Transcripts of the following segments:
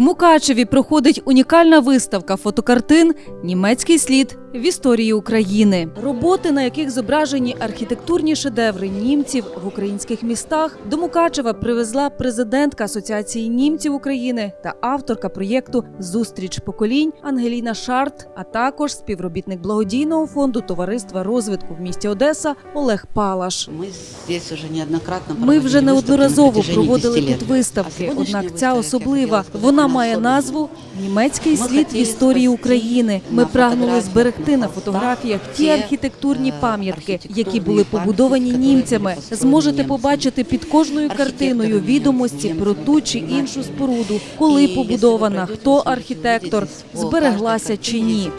Мукачеві проходить унікальна виставка фотокартин Німецький слід в історії України. Роботи, на яких зображені архітектурні шедеври німців в українських містах, до Мукачева привезла президентка Асоціації німців України та авторка проєкту Зустріч поколінь Ангеліна Шарт, а також співробітник благодійного фонду товариства розвитку в місті Одеса Олег Палаш. Ми вже неодноразово проводили тут виставки, однак ця особлива. Вона має назву Німецький слід в історії України. Ми прагнули зберегти на на фотографіях ті архітектурні е, пам'ятки, які були побудовані німцями. Зможете побачити під кожною картиною відомості про ту чи іншу споруду, коли побудована, хто архітектор, збереглася чи ні.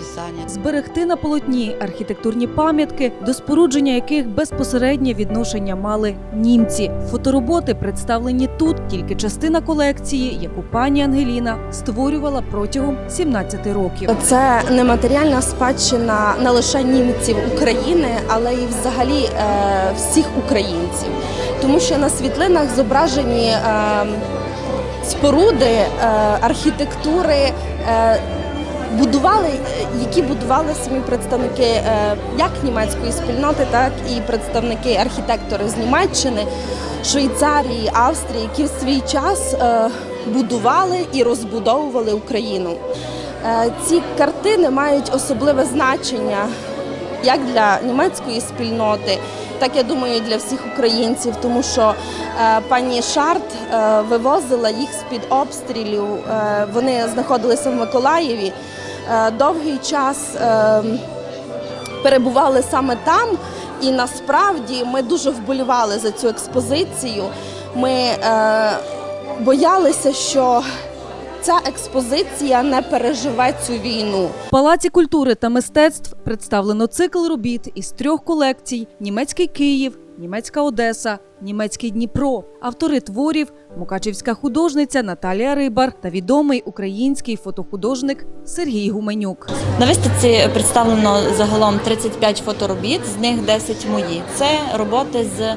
Зберегти на полотні архітектурні пам'ятки, до спорудження яких безпосереднє відношення мали німці. Фотороботи представлені тут тільки частина колекції, яку пані Ангеліна створювала протягом 17 років. Це нематеріальна спадщина не лише німців України, але й взагалі е, всіх українців. Тому що на світлинах зображені е, споруди, е, архітектури. Будували, які будували самі представники як німецької спільноти, так і представники архітектори з Німеччини, Швейцарії, Австрії, які в свій час будували і розбудовували Україну. Е, Ці картини мають особливе значення як для німецької спільноти, так я думаю, і для всіх українців, тому що е, пані Шарт е, вивозила їх з-під обстрілів. Е, вони знаходилися в Миколаєві. Довгий час перебували саме там, і насправді ми дуже вболівали за цю експозицію. Ми боялися, що ця експозиція не переживе цю війну. В Палаці культури та мистецтв представлено цикл робіт із трьох колекцій: Німецький Київ, Німецька Одеса, Німецький Дніпро. Автори творів мукачівська художниця Наталія Рибар та відомий український фотохудожник Сергій Гуменюк. На виставці представлено загалом 35 фоторобіт, з них 10 мої. Це роботи з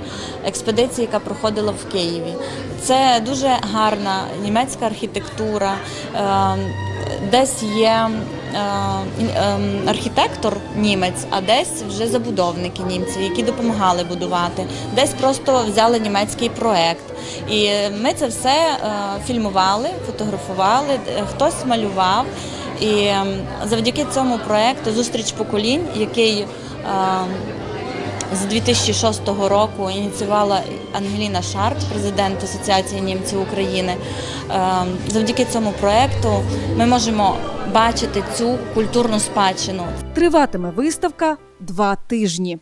експедиції, яка проходила в Києві. Це дуже гарна німецька архітектура. Ем, Десь є архітектор німець, а десь вже забудовники німці, які допомагали будувати. Десь просто взяли німецький проект. І ми це все е, фільмували, фотографували, е, хтось малював. І ем, завдяки цьому проекту Зустріч поколінь, який ем, з 2006 року ініціювала Ангеліна Шарт, президент Асоціації німців України. Ем, Завдяки цьому проекту ми можемо бачити цю культурну спадщину. Триватиме виставка два тижні.